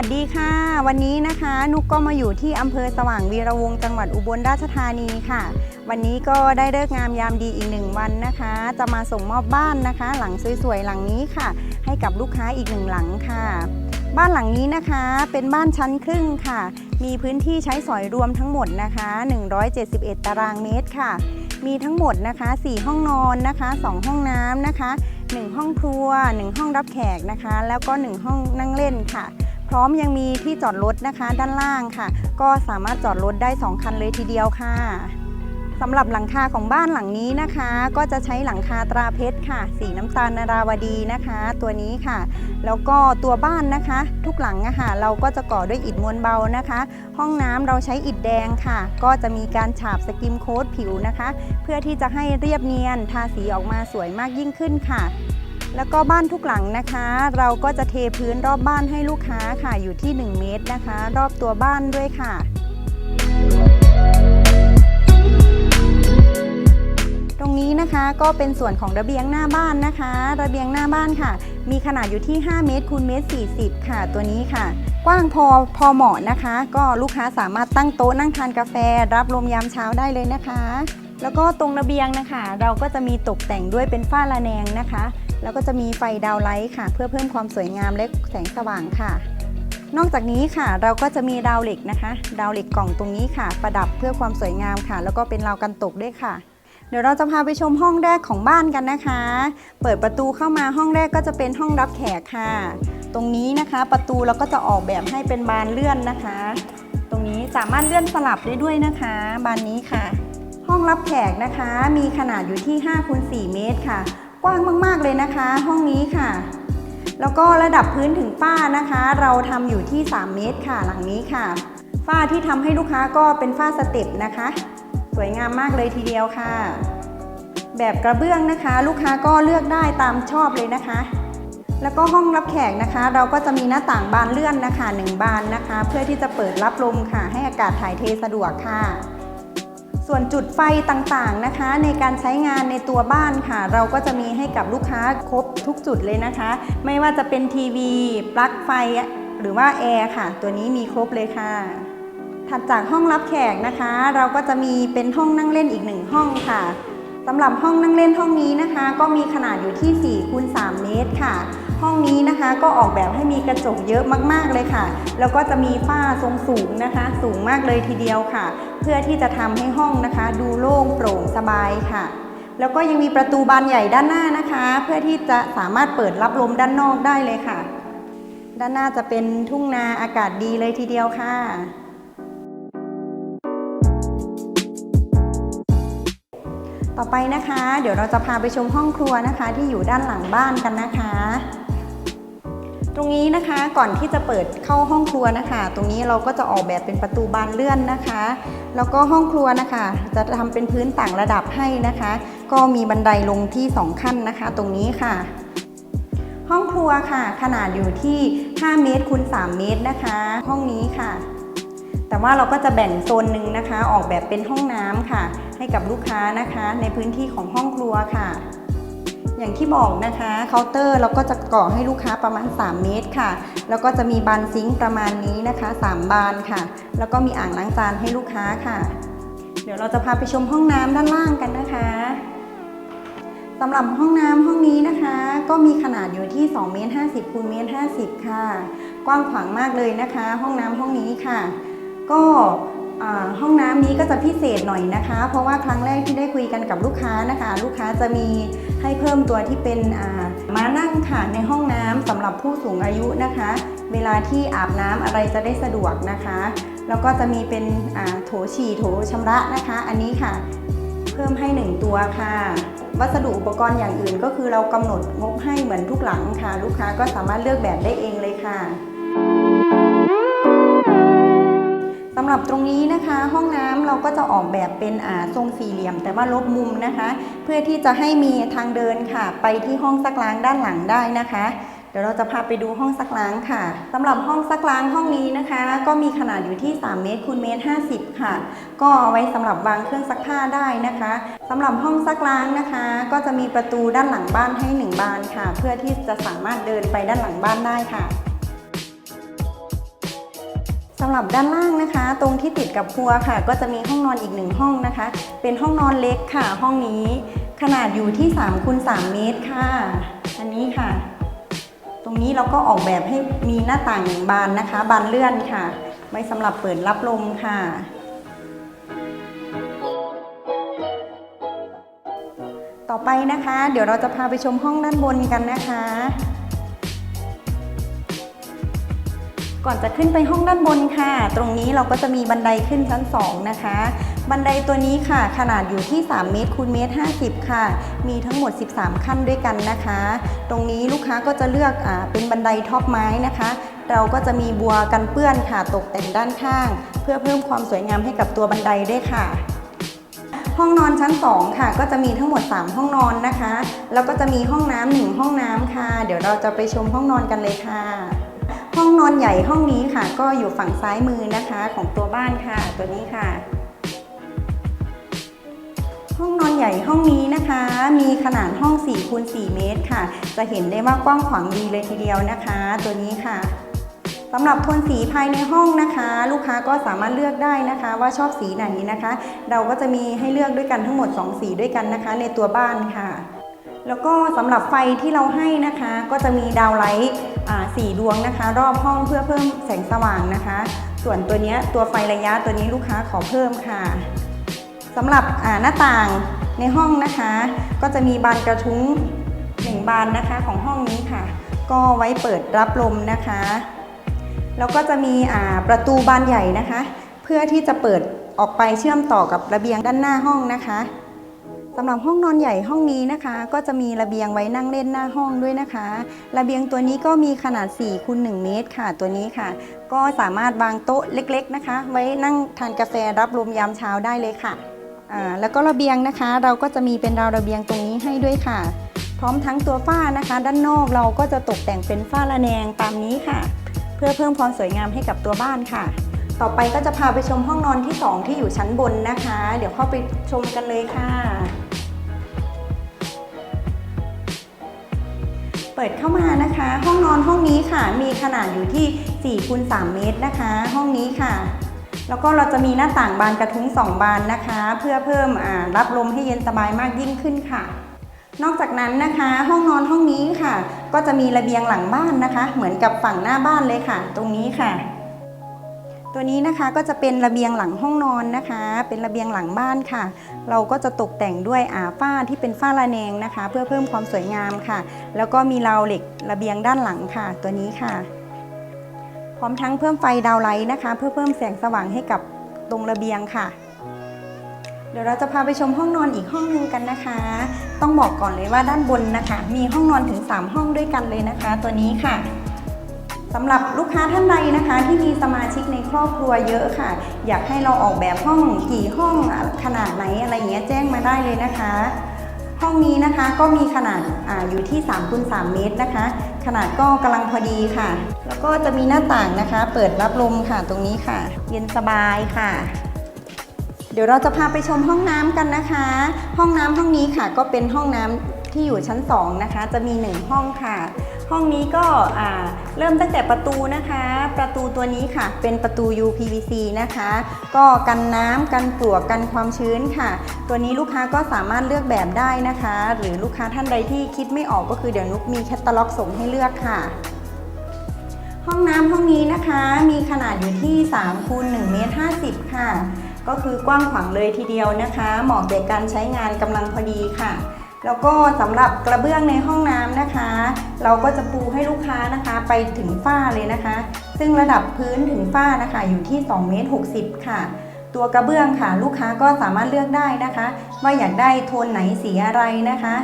วัสดีค่ะ วันนี้นะคะ นุกก็มาอยู่ที่อำเภอสว่างวีระวงจังหวัดอุบลราชธานีค่ะ วันนี้ก็ได้เลิกงามยามดีอีกหนึ่งวันนะคะ จะมาส่งมอบบ้านนะคะ หลังสวยๆหลังนี้ค่ะ ให้กับลูกค้าอีกหนึ่งหลังค่ะ บ้านหลังนี้นะคะเป็นบ้านชั้นครึ่งค่ะ มีพื้นที่ใช้สอยรวมทั้งหมดนะคะ 171 ตารางเมตรค่ะ มีทั้งหมดนะคะ 4 ห้องนอนนะคะ 2 ห้องน้ำนะคะ 1 ห้องครัว 1 ห้องรับแขกนะคะ แล้วก็ 1 ห้องนั่งเล่นค่ะ พร้อมยังมีที่จอดรถนะคะด้านล่างค่ะ ก็สามารถจอดรถได้ 2 คันเลยทีเดียวค่ะสำหรับหลังคาของบ้านหลังนี้นะคะ ก็จะใช้หลังคาตราเพชรค่ะ สีน้ำตาลนาราวดีนะคะ ตัวนี้ค่ะ แล้วก็ตัวบ้านนะคะ ทุกหลังอะค่ะเราก็จะก่อด้วยอิฐมวลเบานะคะ ห้องน้ำเราใช้อิฐแดงค่ะ ก็จะมีการฉาบสกิมโค้ดผิวนะคะ เพื่อที่จะให้เรียบเนียนทาสีออกมาสวยมากยิ่งขึ้นค่ะ แล้วก็บ้านทุกหลังนะคะ เราก็จะเทพื้นรอบบ้านให้ลูกค้าค่ะอยู่ที่ 1 เมตรนะคะ รอบตัวบ้านด้วยค่ะตรงนี้นะคะก็เป็นส่วนของระเบียงหน้าบ้านนะคะ ระเบียงหน้าบ้านค่ะ มีขนาดอยู่ที่ 5 เมตรคูณเมตร40 ค่ะ ตัวนี้ค่ะ กว้างพอพอเหมาะนะคะ ก็ลูกค้าสามารถตั้งโต๊ะนั่งทานกาแฟ รับลมยามเช้าได้เลยนะคะ แล้วก็ตรงระเบียงนะคะ เราก็จะมีตกแต่งด้วยเป็นฝ้าระแนงนะคะ แล้วก็จะมีไฟดาวไลท์ค่ะ เพื่อเพิ่มความสวยงามและแสงสว่างค่ะ นอกจากนี้ค่ะเราก็จะมีดาวเหล็กนะคะ ดาวเหล็กกล่องตรงนี้ค่ะ ประดับเพื่อความสวยงามค่ะ แล้วก็เป็นราวกันตกด้วยค่ะ เดี๋ยวเราจะพาไปชมห้องแรกของบ้านกันนะคะ เปิดประตูเข้ามาห้องแรกก็จะเป็นห้องรับแขกค่ะ ตรงนี้นะคะประตูเราก็จะออกแบบให้เป็นบานเลื่อนนะคะ ตรงนี้สามารถเลื่อนสลับได้ด้วยนะคะ บานนี้ค่ะ ห้องรับแขกนะคะ มีขนาดอยู่ที่5คูณ4เมตรค่ะ กว้างมาก ๆ เลยนะคะ ห้องนี้ค่ะ แล้วก็ระดับพื้นถึงฝ้านะคะ เราทำอยู่ที่ 3 เมตรค่ะ หลังนี้ค่ะ ฝ้าที่ทำให้ลูกค้าก็เป็นฝ้าสเต็ปนะคะ สวยงามมากเลยทีเดียวค่ะ แบบกระเบื้องนะคะ ลูกค้าก็เลือกได้ตามชอบเลยนะคะ แล้วก็ห้องรับแขกนะคะ เราก็จะมีหน้าต่างบานเลื่อนนะคะหนึ่งบานนะคะ เพื่อที่จะเปิดรับลมค่ะ ให้อากาศถ่ายเทสะดวกค่ะ ส่วนจุดไฟต่างๆนะคะ ในการใช้งานในตัวบ้านค่ะ เราก็จะมีให้กับลูกค้าครบทุกจุดเลยนะคะ ไม่ว่าจะเป็นทีวีปลั๊กไฟหรือว่าแอร์ค่ะ ตัวนี้มีครบเลยค่ะ ถัดจากห้องรับแขกนะคะ เราก็จะมีเป็นห้องนั่งเล่นอีกหนึ่งห้องค่ะสำหรับห้องนั่งเล่นห้องนี้นะคะ ก็มีขนาดอยู่ที่4คูณ3เมตรค่ะ ห้องนี้นะคะก็ออกแบบให้มีกระจกเยอะมากๆเลยค่ะ แล้วก็จะมีฝ้าทรงสูงนะคะ สูงมากเลยทีเดียวค่ะ เพื่อที่จะทำให้ห้องนะคะ ดูโล่งโปร่งสบายค่ะ แล้วก็ยังมีประตูบานใหญ่ด้านหน้านะคะ เพื่อที่จะสามารถเปิดรับลมด้านนอกได้เลยค่ะ ด้านหน้าจะเป็นทุ่งนาอากาศดีเลยทีเดียวค่ะต่อไปนะคะ เดี๋ยวเราจะพาไปชมห้องครัวนะคะ ที่อยู่ด้านหลังบ้านกันนะคะ ตรงนี้นะคะก่อนที่จะเปิดเข้าห้องครัวนะคะ ตรงนี้เราก็จะออกแบบเป็นประตูบานเลื่อนนะคะ แล้วก็ห้องครัวนะคะ จะทำเป็นพื้นต่างระดับให้นะคะ ก็มีบันไดลงที่ 2 ขั้นนะคะ ตรงนี้ค่ะ ห้องครัวค่ะ ขนาดอยู่ที่ 5 เมตรคูณ3เมตรนะคะ ห้องนี้ค่ะ แต่ว่าเราก็จะแบ่งโซนหนึ่งนะคะ ออกแบบเป็นห้องน้ำค่ะ ให้กับลูกค้านะคะ ในพื้นที่ของห้องครัวค่ะ อย่างที่บอกนะคะเคาน์เตอร์เราก็จะก่อให้ลูกค้าประมาณ 3 เมตรค่ะ แล้วก็จะมีบานซิงค์ประมาณนี้นะคะ 3 บานค่ะ แล้วก็มีอ่างล้างจานให้ลูกค้าค่ะ เดี๋ยวเราจะพาไปชมห้องน้ำด้านล่างกันนะคะสำหรับห้องน้ำห้องนี้นะคะ ก็มีขนาดอยู่ที่2เมตร50คูณเมตร50 ค่ะ กว้างขวางมากเลยนะคะ ห้องน้ำห้องนี้ค่ะ ก็ห้องน้ำนี้ก็จะพิเศษหน่อยนะคะ เพราะว่าครั้งแรกที่ได้คุยกันกับลูกค้านะคะ ลูกค้าจะมี ให้เพิ่มตัวที่เป็นอ่านั่งค่ะในห้องน้ำสำหรับผู้สูงอายุนะคะ เวลาที่อาบน้ำอะไรจะได้สะดวกนะคะ แล้วก็จะมีเป็นโถฉี่โถชำระนะคะ อันนี้ค่ะ เพิ่มให้ 1 ตัวค่ะ วัสดุอุปกรณ์อย่างอื่นก็คือเรากำหนดงบให้เหมือนทุกหลังค่ะ ลูกค้าก็สามารถเลือกแบบได้เองเลยค่ะ สำหรับตรงนี้นะคะ ห้องน้ำเราก็จะออกแบบเป็นอาทรงสี่เหลี่ยม แต่ว่าลบมุมนะคะ เพื่อที่จะให้มีทางเดินค่ะ ไปที่ห้องซักล้างด้านหลังได้นะคะเดี๋ยวเราจะพาไปดูห้องซักล้างค่ะสำหรับห้องซักล้างห้องนี้นะคะ ก็มีขนาดอยู่ที่ 3 เมตรคูณเมตร 50 ค่ะ ก็เอาไว้สำหรับวางเครื่องซักผ้าได้นะคะสำหรับห้องซักล้างนะคะ ก็จะมีประตูด้านหลังบ้านให้ 1 บานค่ะ เพื่อที่จะสามารถเดินไปด้านหลังบ้านได้ค่ะ สำหรับด้านล่างนะคะ ตรงที่ติดกับครัวค่ะ ก็จะมีห้องนอนอีกหนึ่งห้องนะคะ เป็นห้องนอนเล็กค่ะ ห้องนี้ขนาดอยู่ที่3คูณ3เมตรค่ะ อันนี้ค่ะ ตรงนี้เราก็ออกแบบให้มีหน้าต่างบานนะคะ บานเลื่อนค่ะ ไว้สำหรับเปิดรับลมค่ะ ต่อไปนะคะ เดี๋ยวเราจะพาไปชมห้องด้านบนกันนะคะ ก่อนจะขึ้นไปห้องด้านบนค่ะ ตรงนี้เราก็จะมีบันไดขึ้นชั้น 2 นะคะ บันไดตัวนี้ค่ะ ขนาดอยู่ที่ 3 เมตรคูณเมตร 50 ค่ะ มีทั้งหมด 13 ขั้นด้วยกันนะคะ ตรงนี้ลูกค้าก็จะเลือกอเป็นบันไดท็อปไม้นะคะ เราก็จะมีบัวกันเปื้อนค่ะ ตกแต่งด้านข้าง เพื่อเพิ่มความสวยงามให้กับตัวบันไดด้วยค่ะห้องนอนชั้น 2 ค่ะ ก็จะมีทั้งหมด 3 ห้องนอนนะคะ แล้วก็จะมีห้องน้ำหนึ่งห้องน้ำค่ะ เดี๋ยวเราจะไปชมห้องนอนกันเลยค่ะ ห้องนอนใหญ่ห้องนี้ค่ะ ก็อยู่ฝั่งซ้ายมือนะคะของตัวบ้านค่ะ ตัวนี้ค่ะ ห้องนอนใหญ่ห้องนี้นะคะ มีขนาดห้อง4คูณ4เมตรค่ะ จะเห็นได้ว่ากว้างขวางดีเลยทีเดียวนะคะ ตัวนี้ค่ะสำหรับโทนสีภายในห้องนะคะ ลูกค้าก็สามารถเลือกได้นะคะ ว่าชอบสีไหนนะคะ เราก็จะมีให้เลือกด้วยกันทั้งหมด 2 สีด้วยกันนะคะ ในตัวบ้านค่ะ แล้วก็สำหรับไฟที่เราให้นะคะ ก็จะมีดาวไลท์ สี่ดวงนะคะ รอบห้องเพื่อเพิ่มแสงสว่างนะคะ ส่วนตัวเนี้ยตัวไฟระยะตัวนี้ลูกค้าขอเพิ่มค่ะสำหรับหน้าต่างในห้องนะคะ ก็จะมีบานกระทุ้งหนึ่งบานนะคะของห้องนี้ค่ะ ก็ไว้เปิดรับลมนะคะ แล้วก็จะมีประตูบานใหญ่นะคะ เพื่อที่จะเปิดออกไปเชื่อมต่อกับระเบียงด้านหน้าห้องนะคะ สำหรับห้องนอนใหญ่ห้องนี้นะคะ ก็จะมีระเบียงไว้นั่งเล่นหน้าห้องด้วยนะคะ ระเบียงตัวนี้ก็มีขนาด4คูณ1เมตรค่ะตัวนี้ค่ะ ก็สามารถวางโต๊ะเล็กๆนะคะ ไว้นั่งทานกาแฟรับลมยามเช้าได้เลยค่ะอ่าแล้วก็ระเบียงนะคะ เราก็จะมีเป็นราวระเบียงตรงนี้ให้ด้วยค่ะ พร้อมทั้งตัวฝ้านะคะ ด้านนอกเราก็จะตกแต่งเป็นฝ้าระแนงตามนี้ค่ะ เพื่อเพิ่มความสวยงามให้กับตัวบ้านค่ะ ต่อไปก็จะพาไปชมห้องนอนที่ 2 ที่อยู่ชั้นบนนะคะ เดี๋ยวเข้าไปชมกันเลยค่ะ เปิดเข้ามานะคะ ห้องนอนห้องนี้ค่ะ มีขนาดอยู่ที่4คูณ3เมตรนะคะ ห้องนี้ค่ะ แล้วก็เราจะมีหน้าต่างบานกระทุ้ง 2 บานนะคะ เพื่อเพิ่มรับลมให้เย็นสบายมากยิ่งขึ้นค่ะนอกจากนั้นนะคะห้องนอนห้องนี้ค่ะ ก็จะมีระเบียงหลังบ้านนะคะ เหมือนกับฝั่งหน้าบ้านเลยค่ะ ตรงนี้ค่ะ ตัวนี้นะคะก็จะเป็นระเบียงหลังห้องนอนนะคะ เป็นระเบียงหลังบ้านค่ะ เราก็จะตกแต่งด้วยอาฝ้าที่เป็นฝ้าระแนงนะคะ เพื่อเพิ่มความสวยงามค่ะ แล้วก็มีราวเหล็กระเบียงด้านหลังค่ะ ตัวนี้ค่ะ พร้อมทั้งเพิ่มไฟดาวไลท์นะคะ เพื่อเพิ่มแสงสว่างให้กับตรงระเบียงค่ะเดี๋ยวเราจะพาไปชมห้องนอนอีกห้องหนึงกันนะคะ ต้องบอกก่อนเลยว่าด้านบนนะคะ มีห้องนอนถึง 3 ห้องด้วยกันเลยนะคะ ตัวนี้ค่ะ สำหรับลูกค้าท่านใดนะคะ ที่มีสมาชิกในครอบครัวเยอะค่ะ อยากให้เราออกแบบห้องกี่ห้องขนาดไหนอะไรเงี้ยแจ้งมาได้เลยนะคะ ห้องนี้นะคะก็มีขนาดอาอยู่ที่3คูณ3เมตรนะคะ ขนาดก็กำลังพอดีค่ะ แล้วก็จะมีหน้าต่างนะคะ เปิดรับลมค่ะตรงนี้ค่ะ เย็นสบายค่ะเดี๋ยวเราจะพาไปชมห้องน้ำกันนะคะ ห้องน้ำห้องนี้ค่ะ ก็เป็นห้องน้ำที่อยู่ชั้น 2 นะคะ จะมี 1 ห้องค่ะ ห้องนี้ก็เริ่มตั้งแต่ประตูนะคะ ประตูตัวนี้ค่ะ เป็นประตู UPVC นะคะ ก็กันน้ำกันปลวกกันความชื้นค่ะ ตัวนี้ลูกค้าก็สามารถเลือกแบบได้นะคะ หรือลูกค้าท่านใดที่คิดไม่ออกก็คือเดี๋ยวนุกมีแคตตาล็อกส่งให้เลือกค่ะห้องน้ำห้องนี้นะคะมีขนาดอยู่ที่3คูณ1เมตร50 ค่ะ ก็คือกว้างขวางเลยทีเดียวนะคะ เหมาะแก่การใช้งานกำลังพอดีค่ะ แล้วก็สำหรับกระเบื้องในห้องน้ำนะคะ เราก็จะปูให้ลูกค้านะคะไปถึงฝ้าเลยนะคะ ซึ่งระดับพื้นถึงฝ้านะคะอยู่ที่2เมตร60 ค่ะ ตัวกระเบื้องค่ะ ลูกค้าก็สามารถเลือกได้นะคะ ว่าอยากได้โทนไหนสีอะไรนะคะ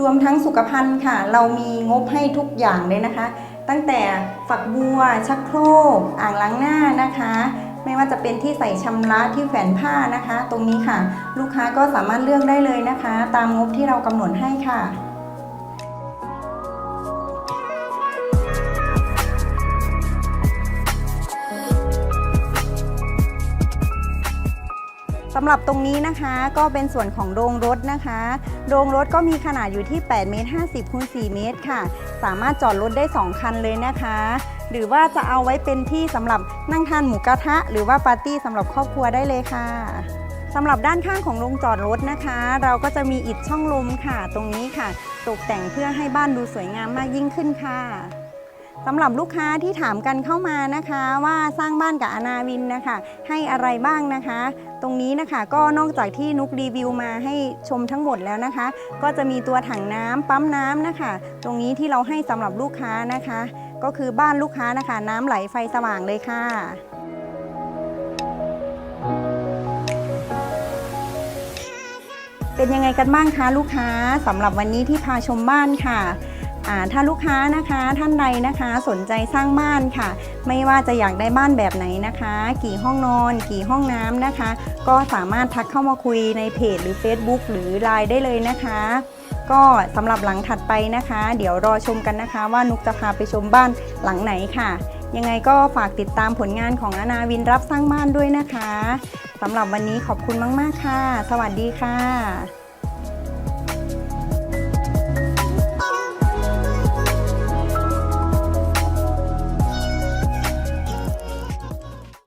รวมทั้งสุขภัณฑ์ค่ะ เรามีงบให้ทุกอย่างเลยนะคะ ตั้งแต่ฝักบัวชักโครกอ่างล้างหน้านะคะ ไม่ว่าจะเป็นที่ใส่ชำระที่แขวนผ้านะคะ ตรงนี้ค่ะ ลูกค้าก็สามารถเลือกได้เลยนะคะ ตามงบที่เรากำหนดให้ค่ะำหรับตรงนี้นะคะก็เป็นส่วนของโรงรถนะคะ โรงรถก็มีขนาดอยู่ที่8เมตร50คูณ4เมตรค่ะ สามารถจอดรถได้ 2 คันเลยนะคะ หรือว่าจะเอาไว้เป็นที่สำหรับนั่งทานหมูกระทะ หรือว่าปาร์ตี้สำหรับครอบครัวได้เลยค่ะสำหรับด้านข้างของโรงจอดรถนะคะ เราก็จะมีอิฐช่องลมค่ะ ตรงนี้ค่ะ ตกแต่งเพื่อให้บ้านดูสวยงามมากยิ่งขึ้นค่ะ สำหรับลูกค้าที่ถามกันเข้ามานะคะว่าสร้างบ้านกับอนาวินนะคะ ให้อะไรบ้างนะคะ ตรงนี้นะคะก็นอกจากที่นุกรีวิวมาให้ชมทั้งหมดแล้วนะคะ ก็จะมีตัวถังน้ำปั๊มน้ำนะคะ ตรงนี้ที่เราให้สำหรับลูกค้านะคะ ก็คือบ้านลูกค้านะคะ น้ำไหลไฟสว่างเลยค่ะเป็นยังไงกันบ้างคะลูกค้าสำหรับวันนี้ที่พาชมบ้านค่ะ ถ้าลูกค้านะคะท่านใดนะคะสนใจสร้างบ้านค่ะ ไม่ว่าจะอยากได้บ้านแบบไหนนะคะ กี่ห้องนอน กี่ห้องน้ำนะคะ ก็สามารถทักเข้ามาคุยในเพจหรือ Facebook หรือ Line ได้เลยนะคะ ก็สำหรับหลังถัดไปนะคะ เดี๋ยวรอชมกันนะคะว่านุกจะพาไปชมบ้านหลังไหนค่ะ ยังไงก็ฝากติดตามผลงานของอนาวินรับสร้างบ้านด้วยนะคะสำหรับวันนี้ขอบคุณมาก ๆ ค่ะ สวัสดีค่ะ